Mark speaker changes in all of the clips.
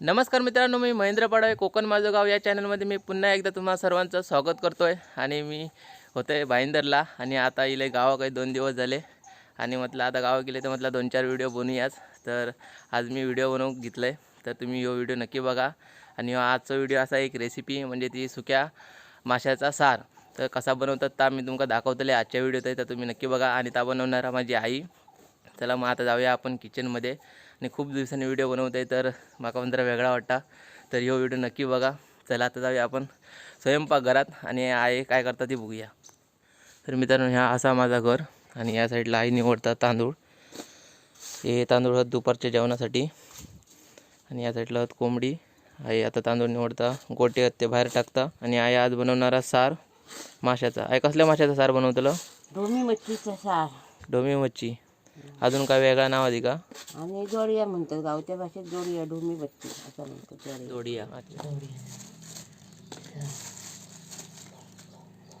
Speaker 1: नमस्कार मित्रांनो मी महेंद्र पाडवे कोकण माझं गाव या चॅनलमध्ये मी पुन्हा एकदा तुम्हा सर्वांचं स्वागत करतो आहे आणि मी होतो आहे भाईंदरला आणि आता इले गावा काही दोन दिवस झाले. आणि म्हटलं आता गावा गेले तर म्हटलं दोन चार व्हिडिओ बनवूयाच तर आज मी व्हिडिओ बनवून घेतलं आहे तर तुम्ही यो व्हिडिओ नक्की बघा. आणि आजचा व्हिडिओ असा एक रेसिपी म्हणजे ती सुक्या माशाचा सार. तर कसा बनवतात ता मी तुमका दाखवतले आजच्या व्हिडिओत आहे तर तुम्ही नक्की बघा. आणि ता बनवणारा माझी आई. चला मग आता जाऊया आपण किचनमध्ये आणि खूप दिवसांनी व्हिडिओ बनवत आहे तर माका पण जरा वेगळा वाटता. तर ह्यो व्हिडिओ नक्की बघा. चला आता जाऊया आपण स्वयंपाकघरात आणि आई काय करतात ते बघूया. तर मित्रांनो ह्या असा माझा घर आणि या साईडला आई निवडतात तांदूळ. हे तांदूळ आहेत दुपारच्या जेवणासाठी आणि या साईडला आहेत कोंबडी. आई आता तांदूळ निवडता गोटे आहेत ते बाहेर टाकता आणि आई आज बनवणारा सार माशाचा. आई कसल्या माशाचा सार बनवतलं?
Speaker 2: दोन्ही मच्छीचा सार.
Speaker 1: डोमी मच्छी. अजून काय वेगळा नाव आधी का?
Speaker 2: आणि जोडिया म्हणतात गावच्या भाषेत जोडिया डोमी मच्छी असं म्हणतात जोडिया.
Speaker 1: जोडिया. अच्छा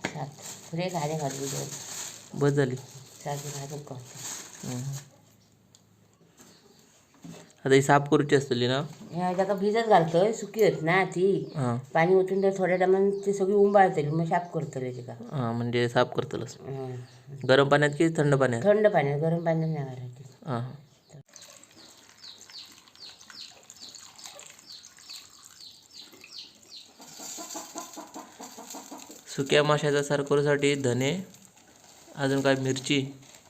Speaker 2: सात पुरे घाले घालू दोन
Speaker 1: बस झाली
Speaker 2: सात घालून करतो
Speaker 1: हम्म. आता ही साफ करूची असतली ना?
Speaker 2: जागा भिजत घालतोय सुकी होत ना ती.
Speaker 1: हां.
Speaker 2: पाणी ओतून तर थोड्या टायमान ती सगळी उंबाळतली मग साफ करतले तिका
Speaker 1: हां म्हणजे साफ करतलंस
Speaker 2: हं.
Speaker 1: गरम पाण्यात की थंड पाण्यात?
Speaker 2: थंड पाण्यात गरम पाण्यात नाही घालायची
Speaker 1: हां. सुक्या माशाचा सार करूसाठी धने अजून काय मिरची?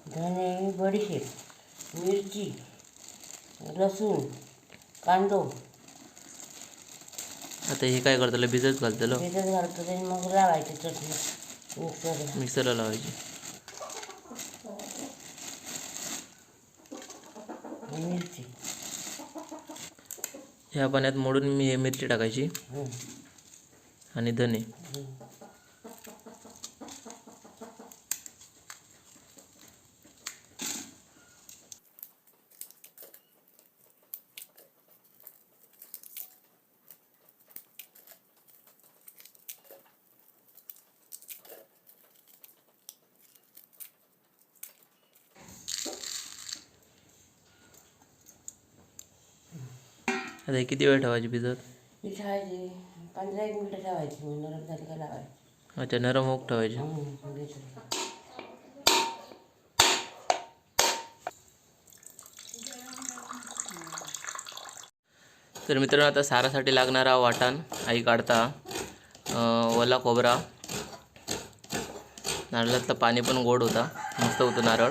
Speaker 2: धने बडीशेप मिरची लसूण कांदो.
Speaker 1: आता हे काय करतलं? भिजत घालतलं?
Speaker 2: भिजत घालतो आणि मग लावायची चटणी मिक्सरला.
Speaker 1: मिक्सरला लावायची.
Speaker 2: मिरची.
Speaker 1: ह्या पाण्यात मोडून मी हे मिरची टाकायची.
Speaker 2: हं.
Speaker 1: आणि धने. आता किती वेळ ठेवायची भिजत?
Speaker 2: ठेवायची. पंधरा एक मिनटं ठेवायची मग नरम झाली का लावायची.
Speaker 1: अच्छा नरम होक ठेवायची. तर मित्रांनो आता सारासाठी लागणारा वाटण. आई काढता. अं, ओला खोबरा. नारळातलं पाणी पण गोड होता. मस्त होतं नारळ.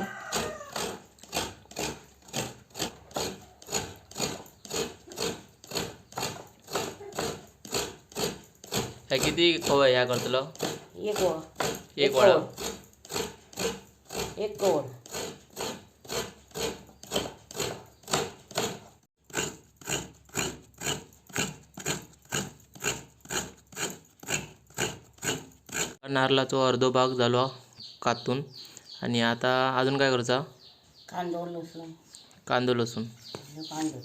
Speaker 1: ह्या किती खवा ह्या करतलो?
Speaker 2: एक ओळ
Speaker 1: एक वडा
Speaker 2: एक कवळ
Speaker 1: नारळाचा अर्धो भाग झालो कातून. आणि आता अजून काय करायचा?
Speaker 2: कांदो लसूण.
Speaker 1: कांदो लसूण.
Speaker 2: कांदो.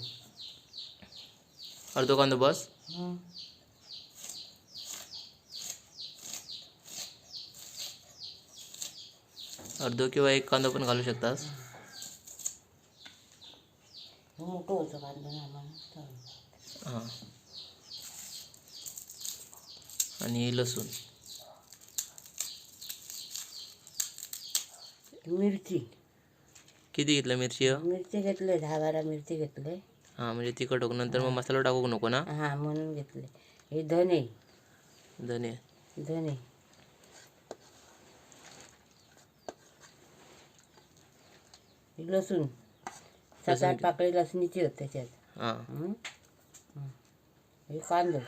Speaker 1: अर्धो कांदो बस. अर्धो किंवा एक कांदो पण घालू शकतास.
Speaker 2: हे. मोठं होतं कांदो ना आम्हाला
Speaker 1: हां आणि लसूण.
Speaker 2: मिरची.
Speaker 1: किती घेतलं मिरची? हं?
Speaker 2: मिरची घेतले दहा बारा मिरची घेतले.
Speaker 1: हां म्हणजे तिखट होक नंतर मग मसाला टाकूक नको ना?
Speaker 2: हा म्हणून घेतले. हे धने.
Speaker 1: धने.
Speaker 2: धने. लसूण. सात आठ पाकळी लसणीची होत त्याच्यात.
Speaker 1: हां.
Speaker 2: हं? हं. हे कांदो.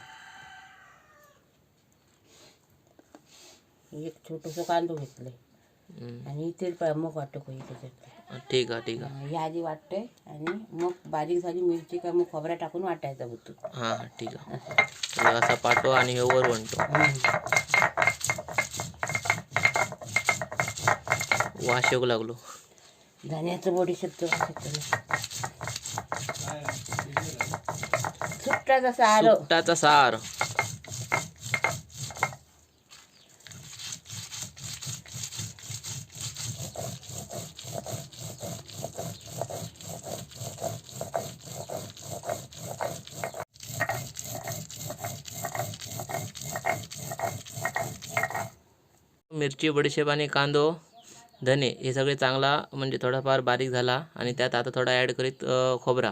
Speaker 2: एक छोटंसं कांदो घेतले
Speaker 1: हम्म.
Speaker 2: आणि तेल पा मग वाटतो काही त्याच्यात.
Speaker 1: ठीक आहे ठीक आहे.
Speaker 2: हे आधी वाटतंय. आणि मग बारीक झाली मिरची का मग खोबऱ्या टाकून वाटायचा बुतू
Speaker 1: हां ठीक आहे. तर असा पाठव आणि हे वर वणतो. वास येऊ लागलो.
Speaker 2: धान्याचं बडीशेप सुट्टाचा सार.
Speaker 1: सुट्टाचा सार. मिरची बडीशेप आणि कांदो. धने हे सगळे चांगला म्हणजे थोडाफार बारीक झाला आणि त्यात आता थोडा ॲड करीत खोबरा.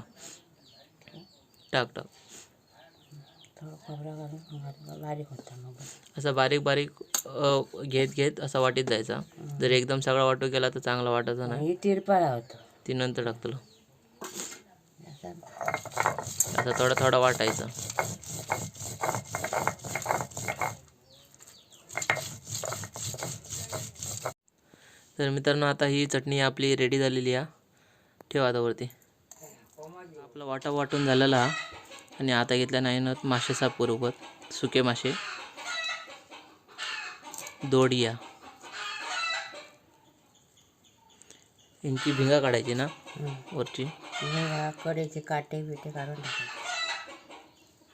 Speaker 1: टाक टाक.
Speaker 2: असं घालून बारीक होता मग
Speaker 1: असा बारीक बारीक घेत घेत असा वाटीत जायचा. जर एकदम सगळा वाटू गेला तर चांगला वाटायचा नाही.
Speaker 2: तिरपाळा होतो
Speaker 1: ती नंतर टाकतलो.
Speaker 2: असं
Speaker 1: असा थोडा थोडा वाटायचा. तर मित्रांनो आता ही चटणी आपली रेडी झालेली आहे. ठेवा आता वरती. आपला वाटा वाटून झालेला हा. आणि आता घेतल्या नाही ना मासे साफ बरोबर. सुके मासे. दोडिया. यांची भिंगा काढायची ना वरची.
Speaker 2: कडेचे काटे बिटे काढून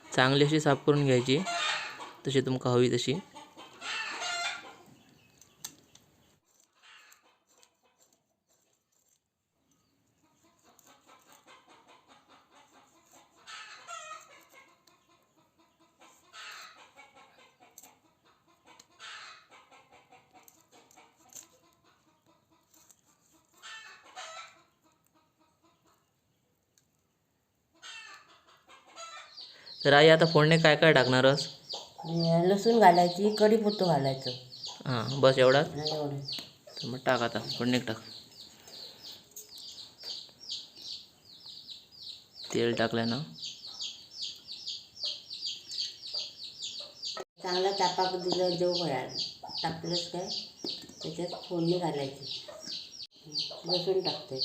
Speaker 1: चांगली अशी साफ करून घ्यायची. तशी तुमका हवी तशी. तर आई आता फोडणे काय काय टाकणारस?
Speaker 2: लसूण घालायची कढीपत्तो घालायचं.
Speaker 1: हां बस एवढाच?
Speaker 2: एवढं.
Speaker 1: तर मग टाक आता फोडणे टाक. तेल टाकलं ना?
Speaker 2: चांगला तापाक दिलं जेव भया. टाकलंच काय? त्याच्यात फोडणी घालायची. लसूण टाकते.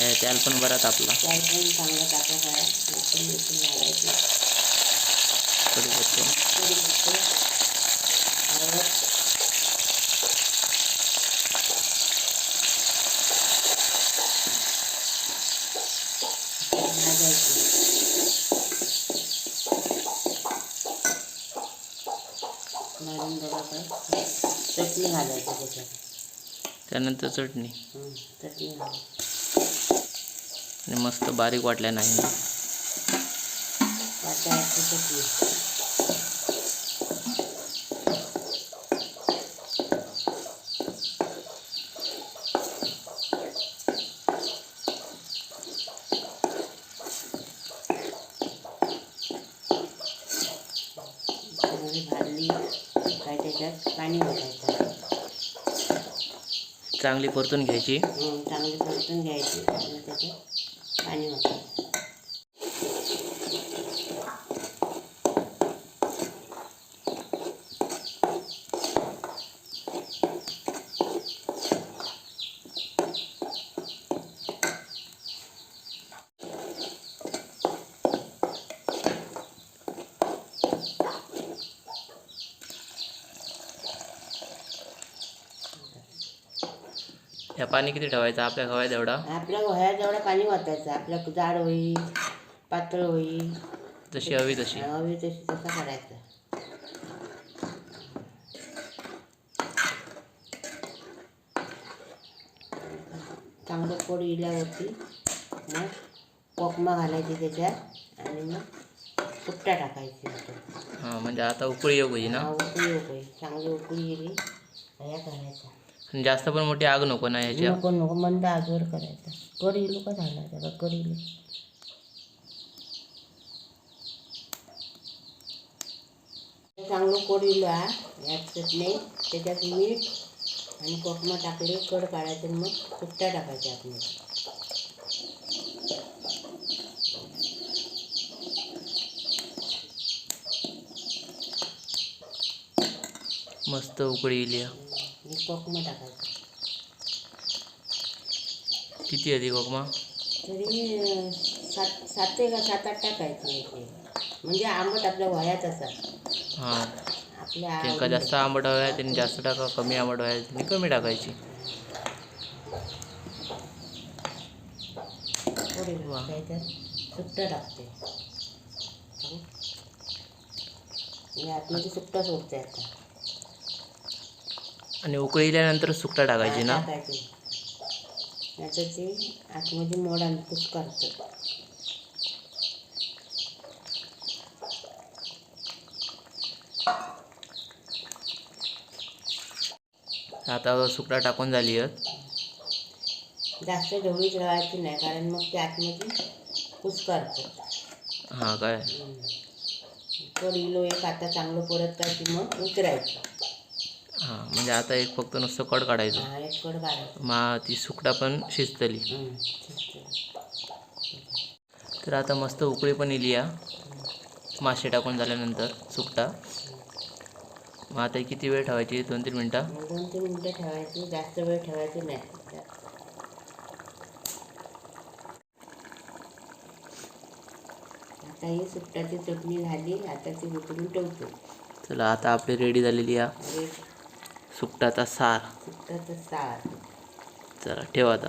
Speaker 1: तेल पण बरा तापला.
Speaker 2: त्याला पण चांगला तापा करा लसूण लसूण घालायची.
Speaker 1: कढीपत्ता
Speaker 2: कढीपत्तो हळद भाजायची. भाजून झाला काय चटणी घालायची त्याच्यात.
Speaker 1: त्यानंतर चटणी.
Speaker 2: चटणी घालायची.
Speaker 1: आणि मस्त बारीक वाटल्या नाही.
Speaker 2: चांगली काय त्याच्यात पाणी घालायचं
Speaker 1: चांगली परतून घ्यायची.
Speaker 2: चांगली परतून घ्यायची. त्याच्यात पाणी घालायचं
Speaker 1: ह्या पाणी किती ठेवायचं? आपल्या खवायचं एवढा?
Speaker 2: आपल्या वह्या जेवढं पाणी वाटायचं आपल्या जाड होई पातळ होई
Speaker 1: जशी हवी तशी.
Speaker 2: हवी तशी तसा करायचा. चांगलं पोड इल्यावरती मग कोकमा घालायची त्याच्यात आणि मग सुट्टा टाकायची.
Speaker 1: हां म्हणजे आता उकळी येऊ ना?
Speaker 2: उकळी उकळी चांगली उकळी गेली. ह्या करायचा.
Speaker 1: जास्त पण मोठी आग नको ना ह्याच्या
Speaker 2: नको नको मंद आजवर करायचा. कढी लोक झाला त्याला कढी चांगलं कोडिला यात चटणी. त्याच्यात मीठ आणि कोकमा टाकले कड काढायचं आणि मग सुट्ट्या टाकायच्या आपण.
Speaker 1: मस्त उकळी येईल
Speaker 2: आणि कोकमा टाकायचं.
Speaker 1: किती आहे ती कोकमा?
Speaker 2: तरी सात सात ते का सात आठ टाकायचे म्हणजे आंबट आपल्या वयात असा
Speaker 1: हां.
Speaker 2: आपल्या
Speaker 1: जास्त आंबट हव्या त्यांनी जास्त टाका कमी आंबट हव्या त्यांनी कमी टाकायची.
Speaker 2: सुट्टा टाकते. आतमध्ये सुट्टा सोडते आता.
Speaker 1: आणि उकळील्यानंतर सुकटा टाकायची ना?
Speaker 2: नाहीतर ते आतमध्ये मोड आणि कुस करतं.
Speaker 1: आता सुकटा टाकून झाली आहेत.
Speaker 2: जास्त ढवळीच राहायची नाही कारण मग ते आतमध्ये कुसकारतं
Speaker 1: हां काय?
Speaker 2: इलो एक आता चांगलं परत काय मग उतरायचं.
Speaker 1: म्हणजे आता एक फक्त नुसतं कड काढायचं.
Speaker 2: हा एक कड काढायचं.
Speaker 1: मा ती सुकटा पण शिजतली.
Speaker 2: शिजतं.
Speaker 1: तर आता मस्त उकळी पण येली या. मासे टाकून झाल्यानंतर सुकटा. मग आता किती वेळ ठेवायची? दोन तीन मिनटं?
Speaker 2: मग दोन तीन मिनटं ठेवायची. जास्त वेळ ठेवायची नाही. आता ही सुकटाची चटणी झाली. आता ती उतरून ठेवतो.
Speaker 1: चला आता आपली रेडी झालेली
Speaker 2: अरे
Speaker 1: सुकटाचा सार.
Speaker 2: सुकटाचं सार.
Speaker 1: चला ठेव आता.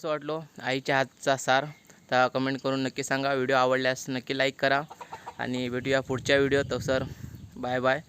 Speaker 1: कसं वाटलो. आईच्या हातचा सार. तर कमेंट करून नक्की सांगा. व्हिडिओ आवडल्यास नक्की लाईक करा. आणि भेटूया पुढच्या व्हिडिओ तो सर बाय बाय